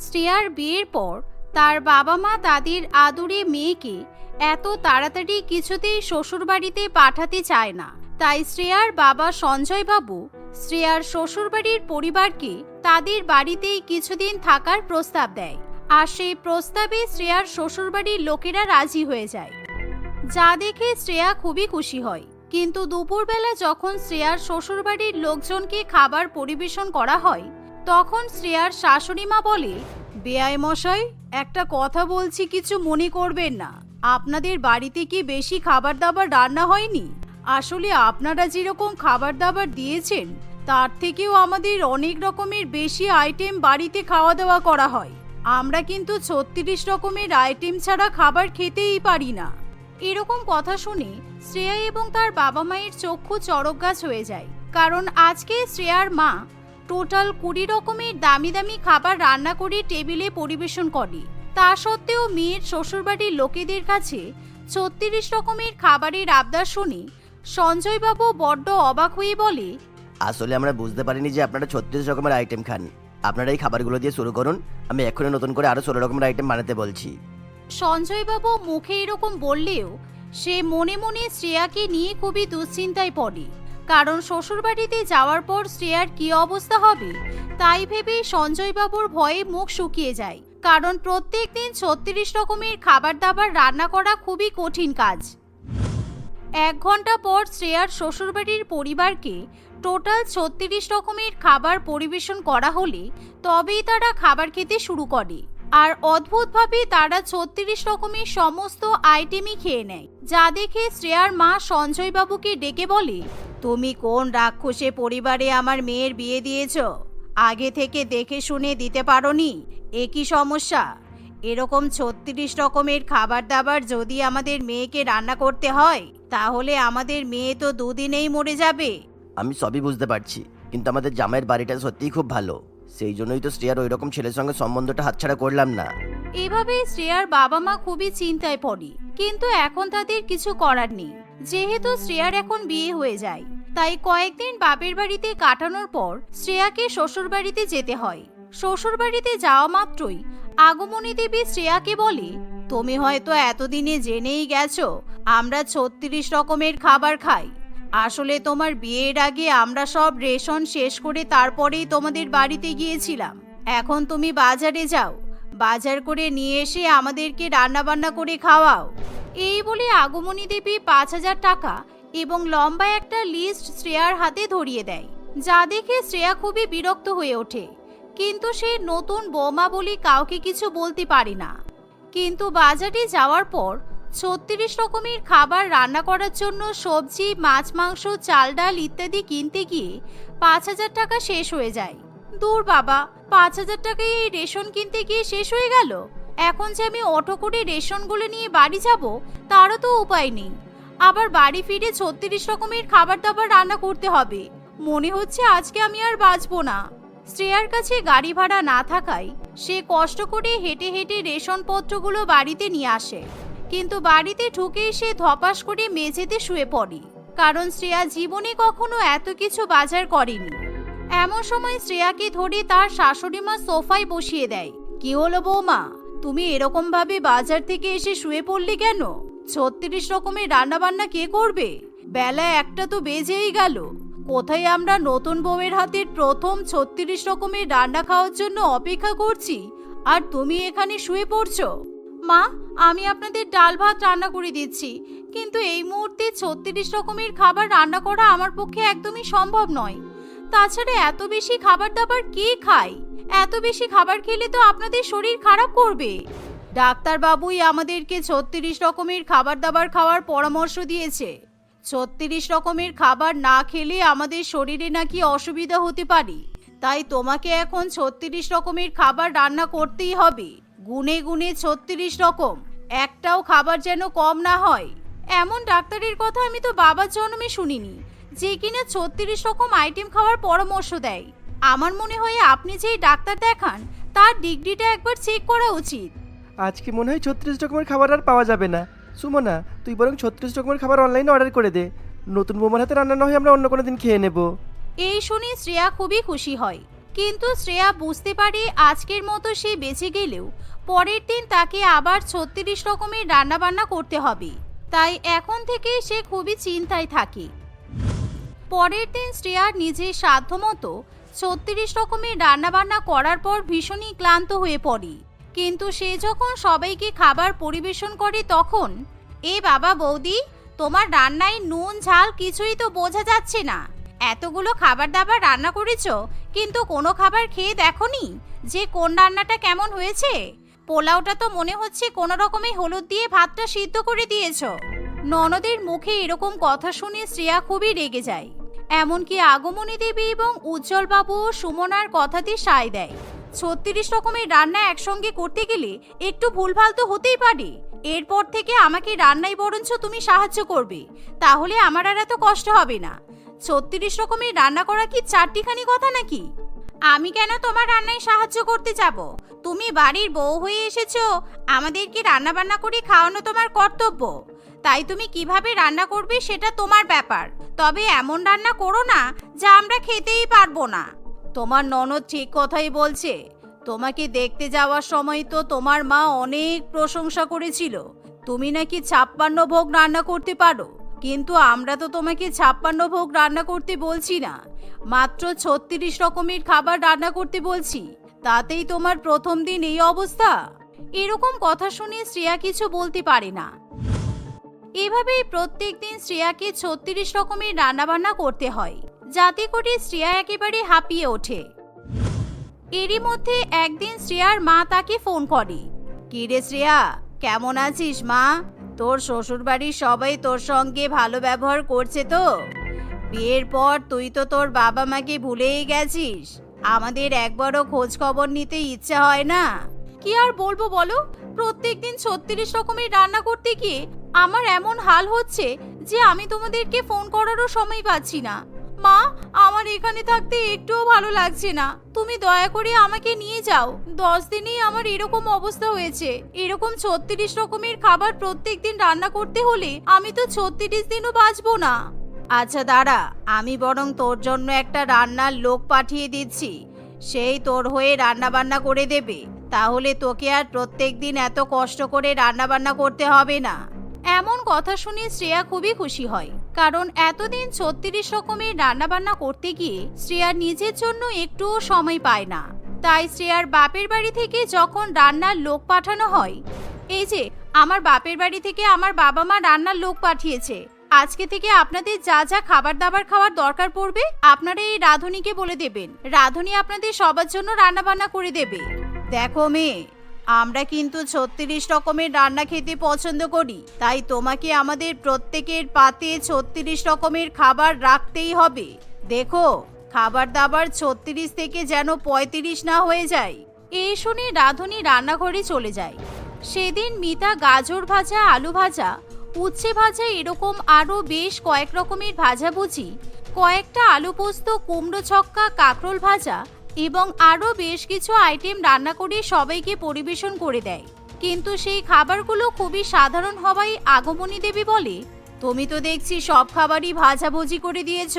শ্রেয়ার বিয়ের পর তার বাবা মা তাদের আদুরে মেয়েকে এত তাড়াতাড়ি কিছুতেই শ্বশুরবাড়িতে পাঠাতে চায় না। তাই শ্রেয়ার বাবা সঞ্জয় বাবু শ্রেয়ার শ্বশুরবাড়ির পরিবারকে তাদের বাড়িতেই কিছুদিন থাকার প্রস্তাব দেয়। আর সেই প্রস্তাবে শ্রেয়ার শ্বশুরবাড়ির লোকেরা রাজি হয়ে যায়। যা দেখে শ্রেয়া খুবই খুশি হয়। কিন্তু দুপুরবেলা যখন শ্রেয়ার শ্বশুরবাড়ির লোকজনকে খাবার পরিবেশন করা হয় তখন শ্রেয়ার শাশুড়ি মা বলে বেআই মশাই, একটা কথা বলছি, কিছু মনে করবেন না। আপনাদের বাড়িতে কি বেশি খাবার দাবার রান্না হয়নি? আসলে আপনারা যেরকম খাবার দাবার দিয়েছেন, তার থেকেও আমাদের অনেক রকমের বেশি আইটেম বাড়িতে খাওয়া দাওয়া করা হয়। আমরা কিন্তু ছত্রিশ রকমের আইটেম ছাড়া খাবার খেতেই পারি না। এরকম কথা শুনে শ্রেয়া এবং তার বাবা মায়ের চক্ষু চড়ক গাছ হয়ে যায়। কারণ আজকে শ্রেয়ার মা টোটাল কুড়ি রকমের দামি দামি খাবার রান্না করে টেবিলে পরিবেশন করে। তা সত্ত্বেও মেয়ের শ্বশুরবাড়ির লোকেদের কাছে ছত্রিশ রকমের খাবারের আবদার শুনে সঞ্জয়বাবু বড্ড অবাক হয়ে বলে আসলে আমরা বুঝতে পারিনি যে আপনারা ছত্রিশ রকমের আইটেম খান। আপনারা এই খাবারগুলো দিয়ে শুরু করুন। আমি এখনই নতুন করে আরও ষোলো রকমের আইটেম বানাতে বলছি। সঞ্জয়বাবু মুখে এরকম বললেও সে মনে মনে শ্রেয়াকে নিয়ে খুবই দুশ্চিন্তায় পড়ে। কারণ শ্বশুরবাড়িতে যাওয়ার পর শ্রেয়ার কি অবস্থা হবে? তাই ভেবে সঞ্জয়বাবুর ভয়ে মুখ শুকিয়ে যায়। কারণ প্রত্যেক দিন ছত্রিশ রকমের খাবার দাবার রান্না করা খুবই কঠিন কাজ। এক ঘণ্টা পর শ্রেয়ার শ্বশুরবাড়ির পরিবারকে টোটাল ছত্রিশ রকমের খাবার পরিবেশন করা হলে তবেই তারা খাবার খেতে শুরু করে। আর অদ্ভুতভাবে তারা ছত্রিশ রকমের সমস্ত আইটেমই খেয়ে নেয়। যা দেখে শ্রেয়ার মা সঞ্জয় বাবুকে ডেকে বলে, তুমি কোন রাক্ষসে পরিবারে আমার মেয়ের বিয়ে দিয়েছ? আগে থেকে দেখে শুনে দিতে পারোনি? এ কি সমস্যা? এরকম ছত্রিশ রকমের খাবার দাবার যদি আমাদের মেয়েকে রান্না করতে হয়, তাহলে আমাদের মেয়ে তো দুদিনেই মরে যাবে। আমি সবই বুঝতে পারছি, কিন্তু আমাদের জামাইয়ের বাড়িটা সত্যিই খুব ভালো। সেই জন্যই তো শ্রেয়ার ওই রকম ছেলের সঙ্গে সম্বন্ধটা হাতছাড়া করলাম না। এভাবে শ্রেয়ার বাবা মা খুবই চিন্তায় পড়ে, কিন্তু এখন তাদের কিছু করার নেই। যেহেতু শ্রেয়ার এখন বিয়ে হয়ে যায়, তাই কয়েকদিন বাপের বাড়িতে কাটানোর পর শ্রেয়াকে শ্বশুর বাড়িতে যেতে হয়। শ্বশুর বাড়িতে যাওয়া মাত্রই আগমনী দেবী শ্রেয়াকে বলে, তুমি হয়তো এতদিনে জেনেই গেছো, আমরা ছত্রিশ রকমের খাবার খাই। আসলে তোমার বিয়ের আগে আমরা সব রেশন শেষ করে তারপরেই তোমাদের বাড়িতে গিয়েছিলাম। এখন তুমি বাজারে যাও। বাজার করে নিয়ে এসে আমাদেরকে রান্না বান্না করে খাওয়াও। এই বলে আগমনী দেবী পাঁচ হাজার টাকা এবং লম্বা একটা লিস্ট শ্রেয়ার হাতে ধরিয়ে দেয়, যা দেখে শ্রেয়া খুবই বিরক্ত হয়ে ওঠে। কিন্তু সে নতুন বোমা বলে কাউকে কিছু বলতে পারে না। কিন্তু বাজারে যাওয়ার পর ছত্রিশ রকমের খাবার রান্না করার জন্য সবজি, মাছ, মাংস, চাল, ডাল ইত্যাদি কিনতে গিয়ে পাঁচ হাজার টাকা শেষ হয়ে যায়। দূর বাবা, পাঁচ হাজার টাকায় এই রেশন কিনতে গিয়ে শেষ হয়ে গেল? এখন যে আমি অটো করে রেশনগুলো নিয়ে বাড়ি যাব, তারও তো উপায় নেই। আবার বাড়ি ফিরে ছত্রিশ রকমের খাবার দাবার রান্না করতে হবে। মনে হচ্ছে আজকে আমি আর বাঁচবো না। শ্রেয়ার কাছে গাড়ি ভাড়া না থাকায় সে কষ্ট করে হেঁটে হেঁটে রেশনপত্রগুলো বাড়িতে নিয়ে আসে। কিন্তু বাড়িতে ঢুকেই সে ধপাস করে মেঝেতে শুয়ে পড়ে। কারণ শ্রেয়া জীবনে কখনো এত কিছু বাজার করেনি। এমন সময় শ্রেয়াকে ধরে তার শাশুড়ি মা সোফায় বসিয়ে দেয়, কি হলো বৌমা? তুমি এরকম ভাবে বাজার থেকে এসে শুয়ে পড়লি কেন? ছত্রিশ রকমের রান্না বান্না কে করবে? বেলা একটা তো বেজেই গেল। কোথায় আমরা নতুন বউয়ের হাতের প্রথম ছত্রিশ রকমের রান্না খাওয়ার জন্য অপেক্ষা করছি? আর তুমি এখানে শুয়ে পড়ছো? মা, আমি আপনাদের ডাল ভাত রান্না করে দিচ্ছি। কিন্তু এই মুহূর্তে ছত্রিশ রকমের খাবার রান্না করা আমার পক্ষে একদমই সম্ভব নয়। তাছাড়া এত বেশি খাবার দাবার কে খায়? এত বেশি খাবার খেলে তো আপনাদের শরীর খারাপ করবে। ডাক্তার বাবুই আমাদেরকে ছত্রিশ রকমের খাবার দাবার খাওয়ার পরামর্শ দিয়েছে। ছত্রিশ রকমের খাবার না খেলে আমাদের শরীরে নাকি অসুবিধা হতে পারে। তাই তোমাকে এখন ছত্রিশ রকমের খাবার রান্না করতেই হবে। গুনে গুনে ছত্রিশ রকম। একটাও খাবার যেন কম না হয়। এমন ডাক্তারের কথা আমি তো বাবার জন্মে শুনিনি যে কিনা ছত্রিশ রকম আইটেম খাওয়ার পরামর্শ দেয়। আমার মনে হয় আপনি যেই ডাক্তার দেখান তার ডিগ্রিটা একবার চেক করা উচিত। আজকে মনে হয় ছত্রিশ রকমের খাবার আর পাওয়া যাবে না। সুমনা তুই বরং ছত্রিশ রকমের খাবার অনলাইনে অর্ডার করে দে। নতুন বৌমার হাতে রান্না না হয় আমরা অন্য কোনো দিন খেয়ে নেব। এই শুনে শ্রেয়া খুবই খুশি হয়। কিন্তু শ্রেয়া বুঝতে পারে আজকের মতো সে বেঁচে গেলেও পরের দিন তাকে আবার ছত্রিশ রকমের রান্নাবান্না করতে হবে। তাই এখন থেকে সে খুবই চিন্তায় থাকে। পরের দিন শ্রেয়ার নিজের সাধ্যমতো ছত্রিশ রকমের রান্নাবান্না করার পর ভীষণই ক্লান্ত হয়ে পড়ে। কিন্তু সে যখন সবাইকে খাবার পরিবেশন করে তখন, এ বাবা বৌদি, তোমার রান্নায় নুন, ঝাল কিছুই তো বোঝা যাচ্ছে না। এতগুলো খাবার দাবার রান্না করেছ, কিন্তু কোনো খাবার খেয়ে দেখোনি? যে কোন রান্নাটা কেমন হয়েছে? পোলাওটা তো মনে হচ্ছে কোনো রকমে হলুদ দিয়ে ভাতটা সিদ্ধ করে দিয়েছ। ননদের মুখে এরকম কথা শুনে শ্রেয়া খুবই রেগে যায়। এমনকি আগমনী দেবী এবং উজ্জ্বল বাবু ও সুমনার কথাতে সায় দেয়। ছত্রিশ রকমের রান্না একসঙ্গে করতে গেলে একটু ভুলভাল তো হতেই পারে। এরপর থেকে আমাকে রান্নায় বরঞ্চ তুমি সাহায্য করবে, তাহলে আমার আর এত কষ্ট হবে না। ছত্রিশ রকমের রান্না করা কি চারটিখানি কথা নাকি? আমি কেন তোমার রান্নায় সাহায্য করতে যাব? তুমি বাড়ির বউ হয়ে এসেছ আমাদেরকে রান্না বান্না করে খাওয়ানো তোমার কর্তব্য? তাই তুমি কীভাবে রান্না করবে সেটা তোমার ব্যাপার। তবে এমন রান্না করো না যা আমরা খেতেই পারব না। তোমার ননদ ঠিক কথাই বলছে। তোমাকে দেখতে যাওয়ার সময় তো তোমার মা অনেক প্রশংসা করেছিল। তুমি নাকি ছাপ্পান্ন ভোগ রান্না করতে পারো। কিন্তু আমরা তো তোমাকে ছাপ্পান্ন ভোগ রান্না করতে বলছি না। মাত্র ছত্রিশ রকমের খাবার রান্না করতে বলছি। তাতেই তোমার প্রথম দিন এই অবস্থা? এরকম কথা শুনে শ্রেয়া কিছু বলতে পারে না। এভাবেই প্রত্যেক দিন শ্রেয়াকে ছত্রিশ রকমের রান্নাবান্না করতে হয়, যাতে করে শ্রেয়া একেবারে হাঁপিয়ে ওঠে। এরই মধ্যে একদিন শ্রেয়ার মা তাকে ফোন করে, কি রে শ্রেয়া, কেমন আছিস মা? তোর শ্বশুরবাড়ির সবাই তোর সঙ্গে ভালো ব্যবহার করছে তো। বিয়ের পর তুই তো তোর বাবা মাকে ভুলেই গেছিস। আমাদের একবারও খোঁজ খবর নিতে ইচ্ছা হয় না। কি আর বলব বলো? প্রত্যেক দিন ছত্রিশ রকমের রান্না করতে গিয়ে আমার এমন হাল হচ্ছে যে আমি তোমাদেরকে ফোন করারও সময় পাচ্ছি না। মা আমার এখানে থাকতে একটুও ভালো লাগছে না। তুমি দয়া করে আমাকে নিয়ে যাও। দশ দিনেই আমার এরকম অবস্থা হয়েছে। এরকম ছত্রিশ রকমের খাবার প্রত্যেক দিন রান্না করতে হলে আমি তো ছত্রিশ দিনও বাঁচবো না। আচ্ছা দাঁড়া। আমি বরং তোর জন্য একটা রান্নার লোক পাঠিয়ে দিচ্ছি। সেই তোর হয়ে রান্না বান্না করে দেবে। তাহলে তোকে আর প্রত্যেক দিন এত কষ্ট করে রান্না বান্না করতে হবে না। এমন কথা শুনে শ্রেয়া খুবই খুশি হয়। কারণ এতদিন ছত্রিশ রকমের রান্নাবান্না করতে গিয়ে শ্রেয়ার নিজের জন্য একটুও সময় পায় না। তাই শ্রেয়ার বাপের বাড়ি থেকে যখন রান্নার লোক পাঠানো হয়, এই যে, আমার বাপের বাড়ি থেকে আমার বাবা মা রান্নার লোক পাঠিয়েছে। আজকে থেকে আপনাদের যা যা খাবার দাবার খাওয়ার দরকার পড়বে, আপনারা এই রাধুনিকে বলে দেবেন। রাধুনি আপনাদের সবার জন্য রান্না বান্না করে দেবে। দেখো মেয়ে। আমরা কিন্তু ছত্রিশ রকমের রান্না খেতে পছন্দ করি, তাই তোমাকে আমাদের প্রত্যেকের পাতে ছত্রিশ রকমের খাবার রাখতেই হবে। দেখো খাবার দাবার ছত্রিশ থেকে যেন পঁয়ত্রিশ না হয়ে যায়। এই শুনে রাধুনি রান্নাঘরে চলে যায়। সেদিন মিতা গাজর ভাজা, আলু ভাজা, উচ্ছে ভাজা এরকম আরও বেশ কয়েক রকমের ভাজাভুজি, কয়েকটা আলু পোস্ত কুমড়ো ছক্কা, কাঁকরোল ভাজা এবং আরও বেশ কিছু আইটেম রান্না করে সবাইকে পরিবেশন করে দেয়। কিন্তু সেই খাবারগুলো খুবই সাধারণ হওয়ায় আগমনী দেবী বলে, তুমি তো দেখছি সব খাবারই ভাজাভুজি করে দিয়েছ।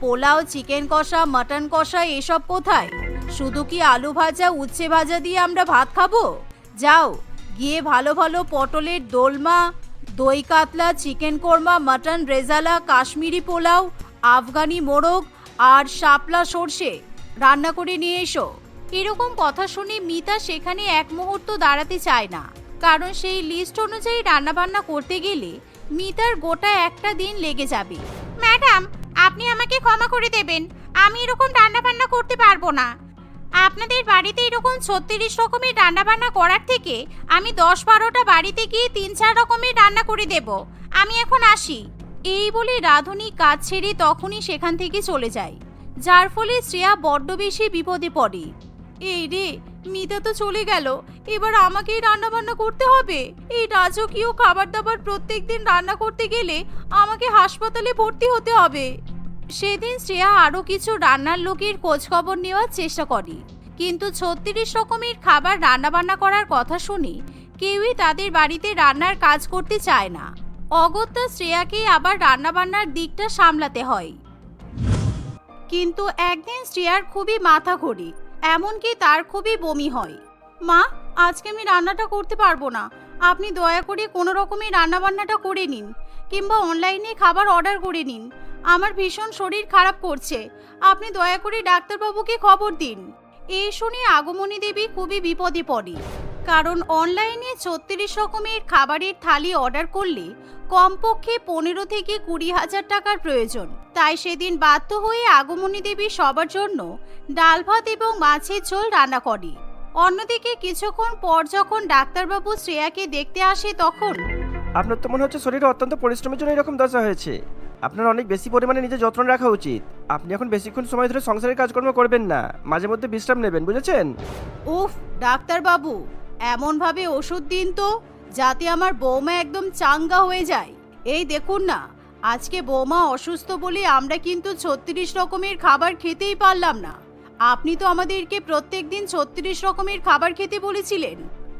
পোলাও, চিকেন কষা, মাটন কষা, এসব কোথায়? শুধু কি আলু ভাজা, উচ্ছে ভাজা দিয়ে আমরা ভাত খাব? যাও, গিয়ে ভালো ভালো পটলের দোলমা, দই কাতলা, chicken korma, mutton rezala, Kashmiri pulao, Afghani মোরগ আর শাপলা সর্ষে রান্না করে নিয়ে এসো। এরকম কথা শুনে মিতা সেখানে এক মুহূর্ত দাঁড়াতে চায় না। কারণ সেই লিস্ট অনুযায়ী রান্নাবান্না করতে গেলে মিতার গোটা একটা দিন লেগে যাবে। ম্যাডাম, আপনি আমাকে ক্ষমা করে দেবেন। আমি এরকম রান্নাবান্না করতে পারব না। আপনাদের বাড়িতে এরকম ছত্রিশ রকমের রান্নাবান্না করার থেকে আমি দশ বারোটা বাড়িতে গিয়ে তিন চার রকমের রান্না করে দেব। আমি এখন আসি। এই বলে রাধুনি কাজ ছেড়ে তখনই সেখান থেকে চলে যায়। যার ফলে শ্রেয়া বড্ড বেশি বিপদে পড়ে। এই রে, মিতা তো চলে গেল। এবার আমাকেই রান্না বান্না করতে হবে। এই রাজকীয় খাবার দাবার প্রত্যেক দিন রান্না করতে গেলে আমাকে হাসপাতালে ভর্তি হতে হবে। সেদিন শ্রেয়া আরও কিছু রান্নার লোকের খোঁজ খবর নেওয়ার চেষ্টা করে। কিন্তু ছত্রিশ রকমের খাবার রান্নাবান্না করার কথা শুনে কেউই তাদের বাড়িতে রান্নার কাজ করতে চায় না। অগত্যা শ্রেয়াকে আবার রান্নাবান্নার দিকটা সামলাতে হয়। কিন্তু একদিন শ্রেয়ার খুবই মাথা ঘড়ি, এমনকি তার খুবই বমি হয়। মা, আজকে আমি রান্নাটা করতে পারব না। আপনি দয়া করে কোনো রকমের রান্নাবান্নাটা করে নিন, কিংবা অনলাইনে খাবার অর্ডার করে নিন। আমার ভীষণ শরীর খারাপ করছে। আপনি দয়া করে ডাক্তারবাবুকে খবর দিন। এই শুনে আগমনী দেবী খুবই বিপদে পড়ে। কারণ অনলাইনে ছত্রিশ রকমের খাবারের থালি অর্ডার করলে কমপক্ষে পনেরো থেকে কুড়ি হাজার টাকার প্রয়োজন। তাই সেদিন বাধ্য হয়ে আগমনী দেবী সবার জন্য ডাল ভাত এবং মাছের ঝোল রান্না করে। অন্যদিকে কিছুক্ষণ পর যখন ডাক্তারবাবু শ্রেয়াকে দেখতে আসে তখন আপনার তো মনে হচ্ছে শরীরে অত্যন্ত পরিশ্রমের জন্য এরকম দশা হয়েছে। আপনার অনেক বেশি পরিমাণে নিজের যত্ন রাখা উচিত। আপনি এখন বেশিক্ষণ সময় ধরে সংসারের কাজকর্ম করবেন না। মাঝে মধ্যে বিশ্রাম নেবেন বুঝেছেন? উফ ডাক্তারবাবু এমনভাবে ওষুধ দিন তো যাতে আমার বৌমা একদম চাঙ্গা হয়ে যায়। এই দেখুন না আজকে বৌমা অসুস্থ বলে আমরা কিন্তু ছত্রিশ রকমের খাবার খেতেই পারলাম না। আপনি তো আমাদেরকে প্রত্যেক দিন ছত্রিশ রকমের খাবার খেতে বলেছিলেন।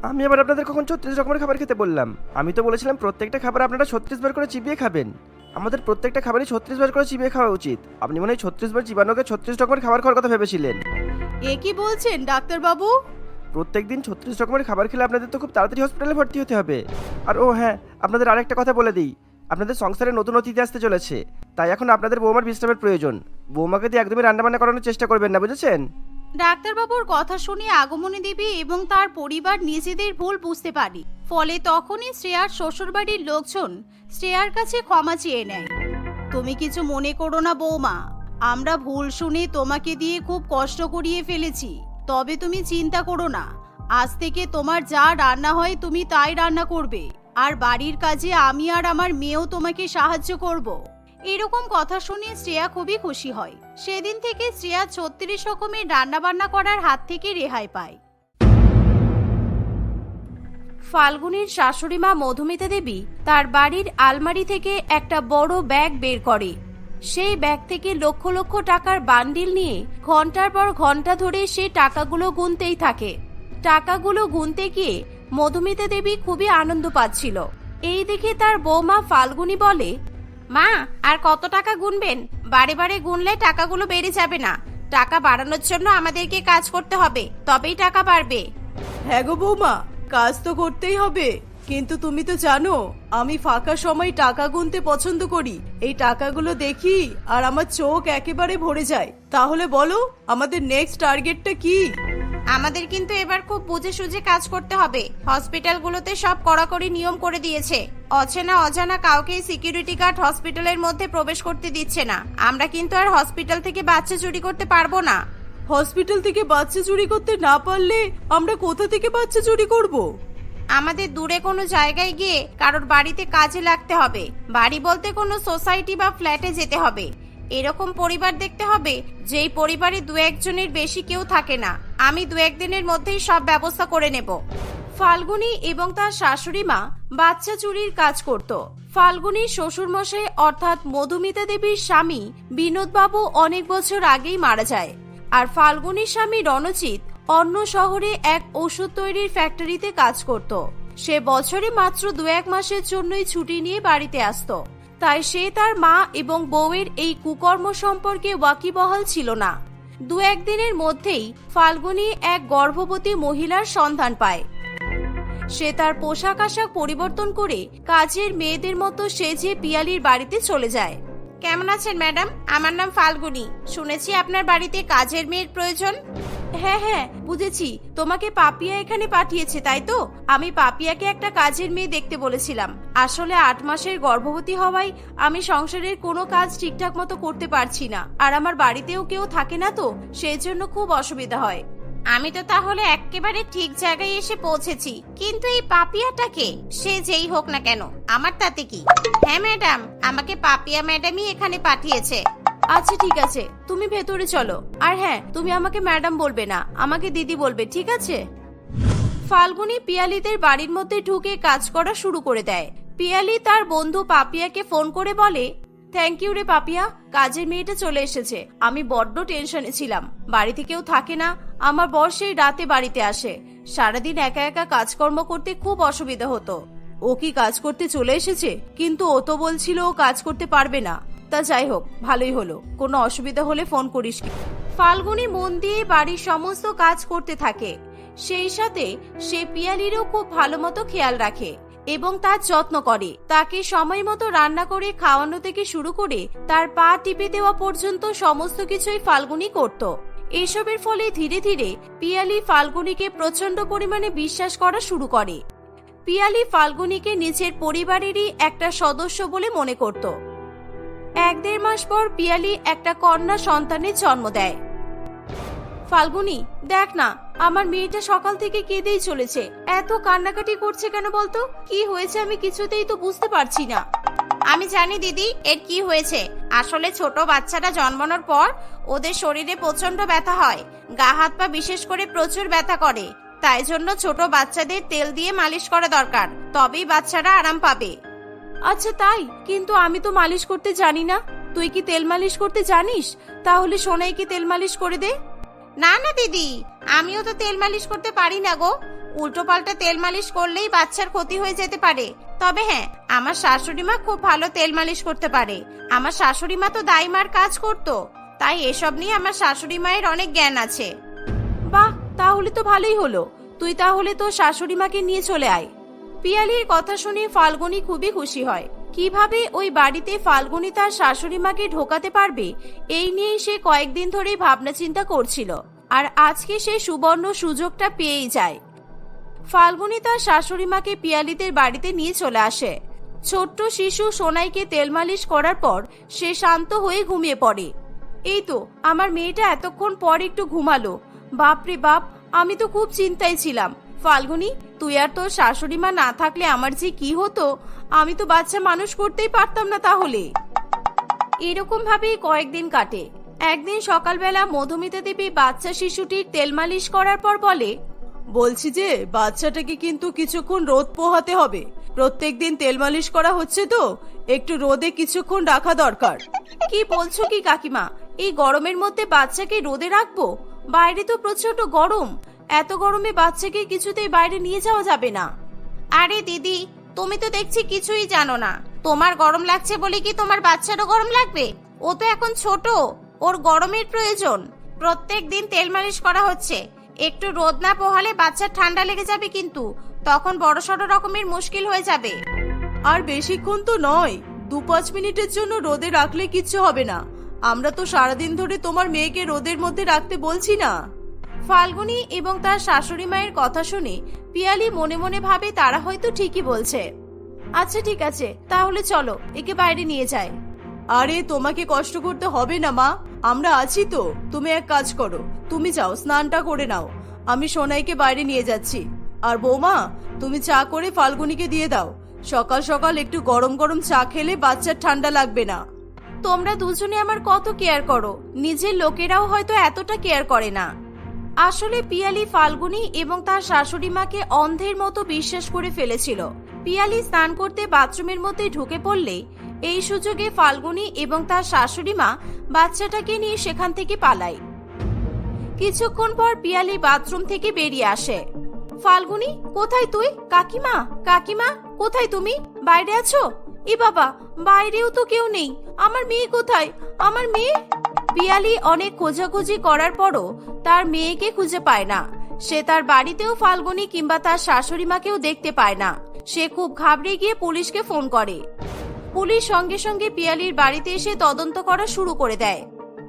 আমি আবার আপনাদের কখন ছত্রিশ রকমের খাবার খেতে বললাম? আমি তো বলেছিলাম প্রত্যেকটা খাবার আপনারা ছত্রিশ বার করে চিবিয়ে খাবেন। আমাদের প্রত্যেকটা খাবারই ছত্রিশ বার করে চিবিয়ে খাওয়া উচিত। আপনি মনে হয় ছত্রিশ বার চিবানোকে ছত্রিশ রকমের খাবার খাওয়ার কথা ভেবেছিলেন। এ কি বলছেন ডাক্তারবাবু? প্রত্যেক দিন ছত্রিশ রকমের খাবার খেলে আপনাদের তো খুব তাড়াতাড়ি হসপিটালে ভর্তি হতে হবে। আর ও হ্যাঁ আপনাদের আরেকটা কথা বলে দিই। আপনাদের সংসারে নতুন অতিথি আসতে চলেছে। তাই এখন আপনাদের বৌমার বিশ্রামের প্রয়োজন। বৌমাকে দিয়ে একদমই রান্নাবান্না করানোর চেষ্টা করবেন না, বুঝেছেন? ডাক্তারবাবুর কথা শুনে আগমনী দেবী এবং তার পরিবার নিজেদের ভুল বুঝতে পারি। ফলে তখনই শ্রেয়ার শ্বশুরবাড়ির লোকজন শ্রেয়ার কাছে ক্ষমা চেয়ে নেয়। তুমি কিছু মনে করো না বৌমা, আমরা ভুল শুনে তোমাকে দিয়ে খুব কষ্ট করিয়ে ফেলেছি। তবে তুমি চিন্তা করো না। আজ থেকে তোমার যা রান্না হয় তুমি তাই রান্না করবে। আর বাড়ির কাজে আমি আর আমার মেয়েও তোমাকে সাহায্য করব। এরকম কথা শুনে শ্রেয়া খুবই খুশি হয়। সেদিন থেকে শ্রেয়া ছত্রিশ রকমের রান্নাবান্না করার হাত থেকে রেহাই পায়। ফাল্গুনির শাশুড়ি মা মধুমিতা দেবী তার বাড়ির আলমারি থেকে একটা বড় ব্যাগ বের করে। সেই ব্যাগ থেকে লক্ষ লক্ষ টাকার বান্ডিল নিয়ে ঘণ্টার পর ঘণ্টা ধরে সে টাকাগুলো গুনতেই থাকে। টাকাগুলো গুনতে গিয়ে মধুমিতা দেবী খুবই আনন্দ পাচ্ছিল। এই দেখে তার বৌমা ফাল্গুনি বলে, মা, আর কত টাকা গুনবেন? বারে বারে গুনলে টাকাগুলো বেড়ে যাবে না। টাকা বাড়ানোর জন্য আমাদেরকে কাজ করতে হবে, তবেই টাকা বাড়বে। হ্যাঁ গো বৌমা, কাজ তো করতেই হবে। কিন্তু তুমি তো জানো আমি ফাঁকা সময় টাকা গুনতে পছন্দ করি। এই টাকাগুলো দেখি আর আমার চোখ একেবারে ভরে যায়। তাহলে বলো আমাদের নেক্সট টার্গেটটা কি? আমাদের কিন্তু এবার খুব বুঝে সুঝে কাজ করতে হবে। হসপিটালগুলোতে সব কড়াকড়ি নিয়ম করে দিয়েছে। অচেনা অজানা কাউকে সিকিউরিটি গার্ড হসপিটালের মধ্যে প্রবেশ করতে দিচ্ছে না। আমরা কিন্তু আর হসপিটাল থেকে বাচ্চা চুরি করতে পারব না। হসপিটাল থেকে বাচ্চা চুরি করতে না পারলে আমরা কোথা থেকে বাচ্চা চুরি করব। আমাদের দূরে কোনো জায়গায় গিয়ে কারোর বাড়িতে কাজে লাগতে হবে। বাড়ি বলতে কোনো সোসাইটি বা ফ্ল্যাটে যেতে হবে। এরকম পরিবার দেখতে হবে, যেই পরিবারে দু একজনের বেশি কেউ থাকে না। আমি দু একদিনের মধ্যেই সব ব্যবস্থা করে নেব। ফাল্গুনি এবং তার শাশুড়ি মা বাচ্চা চুরির কাজ করত। ফাল্গুনির শ্বশুরমশাই অর্থাৎ মধুমিতা দেবীর স্বামী বিনোদবাবু অনেক বছর আগেই মারা যায়। আর ফাল্গুনির স্বামী রণজিৎ অন্য শহরে এক ওষুধ তৈরির ফ্যাক্টরিতে কাজ করত। সে বছরে মাত্র দু এক মাসের জন্যই ছুটি নিয়ে বাড়িতে আসতো। তাই সে তার মা এবং বউয়ের এই কুকর্ম সম্পর্কে ওয়াকিবহাল ছিল না। দু একদিনের মধ্যেই ফাল্গুনি এক গর্ভবতী মহিলার সন্ধান পায়। সে তার পোশাক আশাক পরিবর্তন করে কাজের মেয়েদের মতো সেজে পিয়ালির বাড়িতে চলে যায়। কেমন আছেন, ম্যাডাম? আমার নাম ফাল্গুনি। শুনেছি আপনার বাড়িতে কাজের মেয়ের প্রয়োজন। হ্যাঁ হ্যাঁ বুঝেছি। তোমাকে পাপিয়া এখানে পাঠিয়েছে, তাই তো? আমি পাপিয়াকে একটা কাজের মেয়ে দেখতে বলেছিলাম। আসলে আট মাসের গর্ভবতী হওয়ায় আমি সংসারের কোনো কাজ ঠিকঠাক মতো করতে পারছি না। আর আমার বাড়িতেও কেউ থাকে না তো? সেই জন্য খুব অসুবিধা হয়। আমি তো তাহলে একেবারে ঠিক জায়গায় এসে পৌঁছেছি। কিন্তু এই পাপিয়াটাকে, সে যেই হোক না কেন, আমার তাতে কি? হ্যাঁ ম্যাডাম, আমাকে পাপিয়া ম্যাডামই এখানে পাঠিয়েছে। আচ্ছা ঠিক আছে। তুমি ভেতরে চলো। আর হ্যাঁ তুমি আমাকে ম্যাডাম বলবে না, আমাকে দিদি বলবে, ঠিক আছে? ফাল্গুনি পিয়ালিদের বাড়ির মধ্যে ঢুকে কাজ করা শুরু করে দেয়। পিয়ালি তার বন্ধু পাপিয়াকে ফোন করে বলে থ্যাংক ইউ রে পাপিয়া। কাজের মেয়েটা চলে এসেছে। আমি বড্ড টেনশনে ছিলাম। বাড়িতে কেউ থাকে না। আমার বর সেই রাতে বাড়িতে আসে। সারাদিন একা একা কাজকর্ম করতে খুব অসুবিধা হতো। ও কি কাজ করতে চলে এসেছে? কিন্তু ও তো বলছিল ও কাজ করতে পারবে না। তা যাই হোক, ভালোই হলো। কোনো অসুবিধা হলে ফোন করিস ফাল্গুনি মন দিয়ে বাড়ির সমস্ত কাজ করতে থাকে। সেই সাথে সে পিয়ালিরও খুব ভালো মতো খেয়াল রাখে। এবং তার যত্ন করে। তাকে সময় মতো রান্না করে, খাওয়ানো থেকে শুরু করে তার পা টিপে দেওয়া পর্যন্ত সমস্ত কিছুই ফাল্গুনি করত। এসবের ফলে ধীরে ধীরে পিয়ালি ফাল্গুনিকে প্রচণ্ড পরিমাণে বিশ্বাস করা শুরু করে। পিয়ালি ফাল্গুনিকে নিজের পরিবারেরই একটা সদস্য বলে মনে করত। এক দেড় মাস পর পিয়ালি একটা কন্যা সন্তানের জন্ম দেয়। ফাল্গুনি দেখ না আমার মেয়েটা সকাল থেকে কেঁদেই চলেছে। এত কান্নাকাটি করছে কেন বলতো? কি হয়েছে আমি কিছুতেই তো বুঝতে পারছি না। আমি জানি দিদি এর কি হয়েছে? আসলে ছোট বাচ্চাটা জন্মানোর পর ওদের শরীরে প্রচণ্ড ব্যথা হয়। গা হাত পা বিশেষ করে প্রচুর ব্যথা করে। তাই জন্য ছোট বাচ্চাদের তেল দিয়ে মালিশ করা দরকার। তবেই বাচ্চারা আরাম পাবে। আচ্ছা তাই? কিন্তু আমি তো মালিশ করতে জানি না। তুই কি তেল মালিশ করতে জানিস? তাহলে সোনাই কি তেল মালিশ করে দে? না না, দিদি, আমিও তো তেল মালিশ করতে পারি না গো। উল্টো পাল্টা তেল মালিশ করলেই বাচ্চার ক্ষতি হয়ে যেতে পারে। তবে হ্যাঁ আমার শাশুড়ি মা খুব ভালো তেল মালিশ করতে পারে। আমার শাশুড়ি মা তো দাইমার কাজ করতো। তাই এসব নিয়ে আমার শাশুড়ি মায়ের অনেক জ্ঞান আছে। বাহ, তাহলে তো ভালোই হলো। তুই তাহলে তো শাশুড়ি মাকে নিয়ে চলে আয়। পিয়ালির কথা শুনে ফাল্গুনি খুবই খুশি হয়। কীভাবে ওই বাড়িতে ফাল্গুনি তার শাশুড়ি মাকে ঢোকাতে পারবে, এই নিয়েই সে কয়েকদিন ধরেই ভাবনা চিন্তা করছিল। আর আজকে সে সুবর্ণ সুযোগটা পেয়েই যায়। ফাল্গুনি তার শাশুড়ি মাকে পিয়ালিদের বাড়িতে নিয়ে চলে আসে। ছোট্ট শিশু সোনাইকে তেল মালিশ করার পর সে শান্ত হয়ে ঘুমিয়ে পড়ে। এই তো, আমার মেয়েটা এতক্ষণ পর একটু ঘুমালো। বাপরে বাপ, আমি তো খুব চিন্তায় ছিলাম। ফাল্গুনি, তুই আর তোর শাশুড়ি মা না থাকলে আমার যে কি হতো? আমি তো বাচ্চা মানুষ করতেই পারতাম না তাহলে। এরকম ভাবেই কয়েকদিন কাটে। একদিন সকালবেলা মধুমিতা দেবী বাচ্চা শিশুটির তেল মালিশ করার পর বলে, বলছি যে, বাচ্চাটাকে কিন্তু কিছুক্ষণ রোদ পোহাতে হবে। প্রত্যেক দিন তেল মালিশ করা হচ্ছে তো, একটু রোদে কিছুক্ষণ রাখা দরকার। কি বলছো কি কাকিমা? এই গরমের মধ্যে বাচ্চাকে রোদে রাখব? বাইরে তো প্রচণ্ড গরম। এত গরমে বাচ্চাকে কিছুতেই বাইরে নিয়ে যাওয়া যাবে না। আরে দিদি, তুমি তো দেখছি কিছুই জানো না। তোমার গরম লাগছে বলে কি তোমার বাচ্চারও গরম লাগবে? ও তো এখন ছোট, ওর গরমের প্রয়োজন। প্রত্যেক দিন তেল মালিশ করা হচ্ছে। একটু রোদ না পোহালে বাচ্চার ঠান্ডা লেগে যাবে কিন্তু, তখন বড় সড় রকমের মুশকিল হয়ে যাবে। আর বেশিক্ষণ তো নয়, দু পাঁচ মিনিটের জন্য রোদে রাখলে কিচ্ছু হবে না। আমরা তো সারাদিন ধরে তোমার মেয়েকে রোদের মধ্যে রাখতে বলছি না। ফাল্গুনি এবং তার শাশুড়ি মায়ের কথা শুনে পিয়ালি মনে মনে ভাবে তারা হয়তো ঠিকই বলছে। আচ্ছা ঠিক আছে তাহলে চলো একে বাইরে নিয়ে যায় আরে তোমাকে কষ্ট করতে হবে না মা। আমরা আছি তো। তুমি এক কাজ করো তুমি যাও স্নানটা করে নাও। আমি সোনাইকে বাইরে নিয়ে যাচ্ছি। আর বৌমা তুমি চা করে ফাল্গুনিকে দিয়ে দাও। সকাল সকাল একটু গরম গরম চা খেলে বাচ্চার ঠান্ডা লাগবে না। তোমরা দুজনে আমার কত কেয়ার করো? নিজের লোকেরাও হয়তো এতটা কেয়ার করে না। আসলে পিয়ালি ফাল্গুনি এবং তার শাশুড়ি মাকে অন্ধের মতো বিশ্বাস করে ফেলেছিল। পিয়ালি স্নান করতে বাথরুমের মধ্যে ঢুকে পড়লে এই সুযোগে ফাল্গুনি এবং তার শাশুড়ি মা বাচ্চাটাকে নিয়ে সেখান থেকে পালায়। কিছুক্ষণ পর পিয়ালি বাথরুম থেকে বেরিয়ে আসে। ফাল্গুনি, কোথায় তুই? কাকিমা কাকিমা, কোথায় তুমি? বাইরে আছো? এ বাবা, বাইরেও তো কেউ নেই। আমার মেয়ে কোথায়? আমার মেয়ে? পিয়ালি অনেক খোঁজাখুঁজি করার পরও তার মেয়েকে খুঁজে পায় না। সে তার বাড়িতেও ফাল্গুনি কিংবা তার শাশুড়ি মাকেও দেখতে পায় না। সে খুব ঘাবড়ে গিয়ে পুলিশকে ফোন করে। পুলিশ সঙ্গে সঙ্গে পিয়ালির বাড়িতে এসে তদন্ত করা শুরু করে দেয়।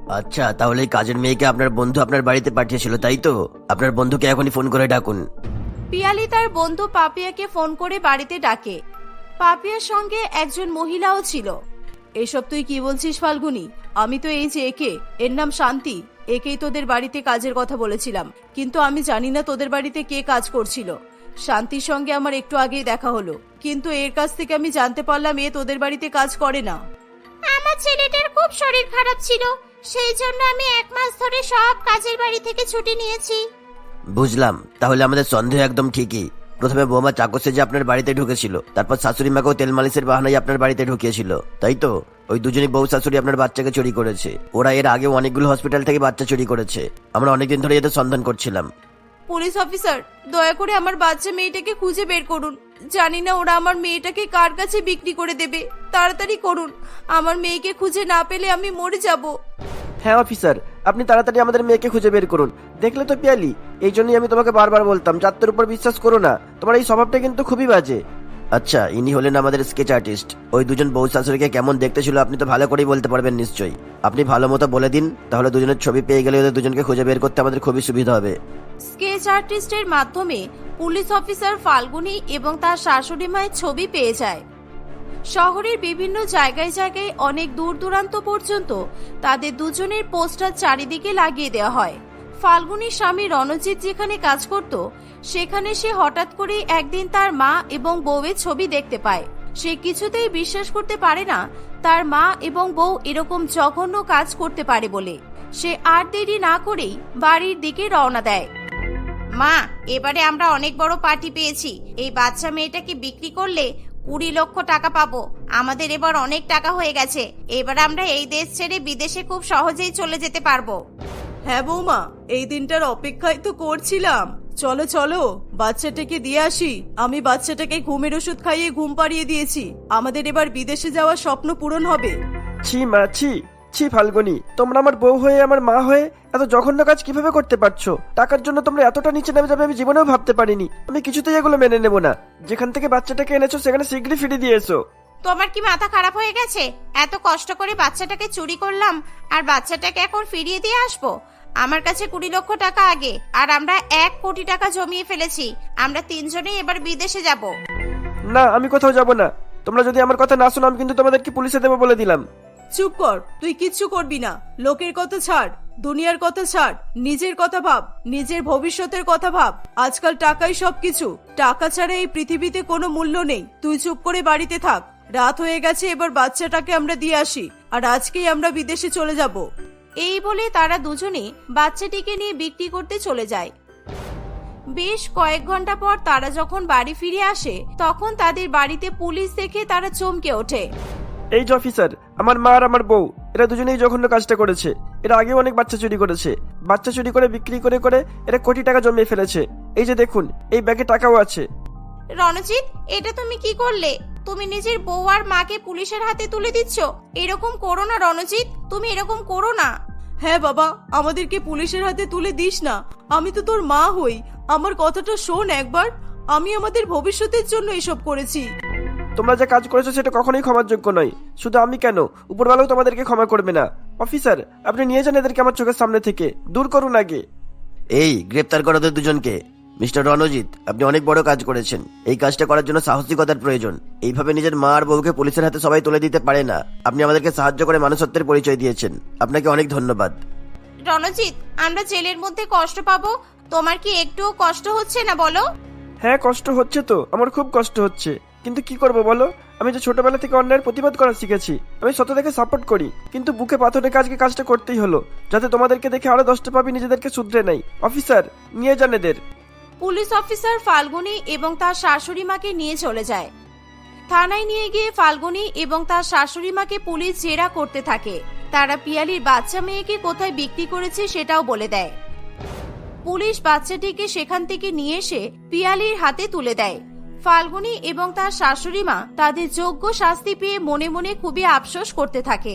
আচ্ছা তাহলে কাজের মেয়েকে আপনার বন্ধু আপনার বাড়িতে পাঠিয়েছিল তাই তো? আপনার বন্ধুকে এখনই ফোন করে ডাকুন। পিয়ালি তার বন্ধু পাপিয়াকে ফোন করে বাড়িতে ডাকে। পাপিয়ার সঙ্গে একজন মহিলাও ছিল। এসব তুই কি বলছিস ফাল্গুনি? আমি তো এই যে একে এর নাম শান্তি একেই তোদের বাড়িতে কাজের কথা বলেছিলাম। কিন্তু আমি জানি না তোদের বাড়িতে কে কাজ করছিল। শান্তির সঙ্গে আমার একটু আগেই দেখা হলো। কিন্তু এর কাছ থেকে আমি জানতে পারলাম এ তোদের বাড়িতে কাজ করে না। আমার ছেলেটার খুব শরীর খারাপ ছিল। সেই জন্য আমি এক মাস ধরে সব কাজের বাড়ি থেকে ছুটি নিয়েছি। বুঝলাম তাহলে আমাদের সন্দেহ একদম ঠিকই। প্রথমে বৌমা চাকসে যে আপনার বাড়িতে ঢুকেছিল, তারপর শাশুড়ি মাকেও তেল মালিশের বাহানায় আপনার বাড়িতে ঢুকিয়েছিল, তাই তো? ওই দুজনই বউ শাশুড়ি আপনার বাচ্চাকে চুরি করেছে। ওরা এর আগে অনেকগুলো হসপিটাল থেকে বাচ্চা চুরি করেছে। আমরা অনেকদিন ধরে এদের সন্ধান করছিলাম। পুলিশ অফিসার, দয়া করে আমার বাচ্চা মেয়েটাকে খুঁজে বের করুন। জানি না ওরা আমার মেয়েটাকে কার কাছে বিক্রি করে দেবে। তাড়াতাড়ি করুন। আমার মেয়েকে খুঁজে না পেলে আমি মরে যাব। হ্যাঁ অফিসার। আপনি তাড়াতাড়ি আমাদের মেয়েকে খুঁজে বের করুন। দেখলে তো পিয়ালি এই জন্যই আমি তোমাকে বারবার বলতাম যাত্রার উপর বিশ্বাস করো না। তোমার এই স্বভাবটা কিন্তু খুবই বাজে। আচ্ছা ইনি হলেন আমাদের স্কেচ আর্টিস্ট। ওই দুজন বউ শাশুড়িকে কেমন দেখতে ছিল আপনি তো ভালো করেই বলতে পারবেন নিশ্চয়ই। আপনি ভালো মতো বলে দিন তাহলে দুজনের ছবি পেয়ে গেলে ওদের দুজনকে খুঁজে বের করতে আমাদের খুবই সুবিধা হবে। স্কেচ আর্টিস্টের মাধ্যমে পুলিশ অফিসার ফাল্গুনি এবং তার শাশুড়ি মায়ের ছবি পেয়ে যায়। শহরের বিভিন্ন জায়গায় জায়গায় অনেক দূর দূরান্ত পর্যন্ত তাদের দুজনের পোস্টার চারিদিকে লাগিয়ে দেওয়া হয়। ফাল্গুনির স্বামী রণজিৎ যেখানে কাজ করত, সেখানে সে হঠাৎ করে একদিন তার মা এবং বউয়ের ছবি দেখতে পায়। সে কিছুতেই বিশ্বাস করতে পারে না, তার মা এবং বউ এরকম জঘন্য কাজ করতে পারে বলে। সে আর দেরি না করেই বাড়ির দিকে রওনা দেয়। মা, এবারে আমরা অনেক বড় পার্টি পেয়েছি। এই বাচ্চা মেয়েটাকে বিক্রি করলে কুড়ি লক্ষ টাকা পাবো। আমাদের এবার অনেক টাকা হয়ে গেছে। এবার আমরা এই দেশ ছেড়ে বিদেশে খুব সহজেই চলে যেতে পারব। হ্যাঁ বৌমা এই দিনটার অপেক্ষায় তো করছিলাম। চলো চলো বাচ্চাটাকে দিয়ে আসি। আমি বাচ্চাটাকে ঘুমের ওষুধ খাইয়ে ঘুম পাড়িয়ে দিয়েছি। আমাদের এবার বিদেশে যাওয়ার স্বপ্ন পূরণ হবে। ছি মা ছি। ছি ফাল্গুনি তোমরা আমার বউ হয়ে আমার মা হয়ে এত জঘন্য কাজ কীভাবে করতে পারছ? টাকার জন্য তোমরা এতটা নিচে নেমে যাবে আমি জীবনেও ভাবতে পারিনি। আমি কিছুতেই এগুলো মেনে নেব না। যেখান থেকে বাচ্চাটাকে এনেছো সেখানে শীঘ্রই ফিরে দিয়ে এসো তোমার কি মাথা খারাপ হয়ে গেছে? এত কষ্ট করে বাচ্চাটাকে চুরি করলাম আর বাচ্চাটাকে এখন ফিরিয়ে দিয়ে আসব? আমার কাছে কুড়ি লক্ষ টাকা আগে আর আমরা এক কোটি টাকা জমিয়ে ফেলেছি। আমরা তিনজনেই এবার বিদেশে যাব। না আমি কোথাও যাব না। তোমরা যদি আমার কথা না শোনো আমি কিন্তু তোমাদেরকে পুলিশে দেবো বলে দিলাম। চুপ কর, তুই কিচ্ছু করবি না। লোকের কথা ছাড়, দুনিয়ার কথা ছাড়, নিজের কথা ভাব, নিজের ভবিষ্যতের কথা ভাব। আজকাল টাকাই সবকিছু। টাকা ছাড়া এই পৃথিবীতে কোনো মূল্য নেই। তুই চুপ করে বাড়িতে থাক। রাত হয়ে গেছে, এবার বাচ্চাটাকে আমরা দিয়ে আসি। আর আজকেই আমরা বিদেশে চলে যাব। এই বলে তারা দুজনে বাচ্চাটিকে নিয়ে বিক্রি করতে চলে যায়। বেশ কয়েক ঘণ্টা পর তারা যখন বাড়ি ফিরে আসে, তখন তাদের বাড়িতে পুলিশ দেখে তারা চমকে ওঠে। এই যে অফিসার আমার মা আর আমার বউ এরা দুজনেই জঘন্য কাজটা করেছে। এরা আগেও অনেক বাচ্চা চুরি করেছে। বাচ্চা চুরি করে বিক্রি করে করে এরা কোটি টাকা জমিয়ে ফেলেছে। এই যে দেখুন এই ব্যাগে টাকাও আছে। রণজিৎ এটা তুমি কি করলে? তুমি নিজের বউ আর মাকে পুলিশের হাতে তুলে দিচ্ছ? এরকম করো না রণজিৎ তুমি এরকম করো না। হ্যাঁ বাবা আমাদেরকে পুলিশের হাতে তুলে দিস না। আমি তো তোর মা হই। আমার কথাটা শোন একবার। আমি আমাদের ভবিষ্যতের জন্য এসব করেছি। তোমরা যে কাজ করেছ সেটা কখনোই ক্ষমার যোগ্য নয়। শুধু আমি কেন? উপরওয়ালাও তোমাদেরকে ক্ষমা করবে না। অফিসার আপনি নিয়ে যান এদেরকে আমার চোখের সামনে থেকে। দূর করুন আগে। এই গ্রেপ্তার করো দুজনকে। মিস্টার রণজিৎ আপনি অনেক বড় কাজ করেছেন। এই কাজটা করার জন্য সাহসিকতার প্রয়োজন। এইভাবে নিজের মা আর বউকে পুলিশের হাতে সবাই তুলে দিতে পারে না। আপনি আমাদেরকে সাহায্য করে মানুষত্বের পরিচয় দিয়েছেন। আপনাকে অনেক ধন্যবাদ। রণজিৎ আমরা জেলের মধ্যে কষ্ট পাবো। তোমার কি একটুও কষ্ট হচ্ছে না বলো? হ্যাঁ কষ্ট হচ্ছে তো। আমার খুব কষ্ট হচ্ছে। কিন্তু কি করব বলো? আমি যে ছোটবেলা থেকে অন্যায়ের প্রতিবাদ করা শিখেছি, আমি শত থেকে সাপোর্ট করি। কিন্তু বুকে পাথর আজকে কাজটা করতেই হলো, যাতে তোমাদেরকে দেখে আরও দশটা পাবি নিজেদেরকে শুধরে নেই অফিসার, নিয়ে যান এদের। পুলিশ অফিসার ফাল্গুনি এবং তার শাশুড়ি মাকে নিয়ে চলে যায়। থানায় নিয়ে গিয়ে ফাল্গুনি এবং তার শাশুড়ি মাকে পুলিশ জেরা করতে থাকে। তারা পিয়ালির বাচ্চা মেয়েকে কোথায় বিক্রি করেছে সেটাও বলে দেয়। পুলিশ বাচ্চাটিকে সেখান থেকে নিয়ে এসে পিয়ালির হাতে তুলে দেয়। ফাল্গুনি এবং তার শাশুড়ি মা তাদের যোগ্য শাস্তি পেয়ে মনে মনে খুবই আফসোস করতে থাকে।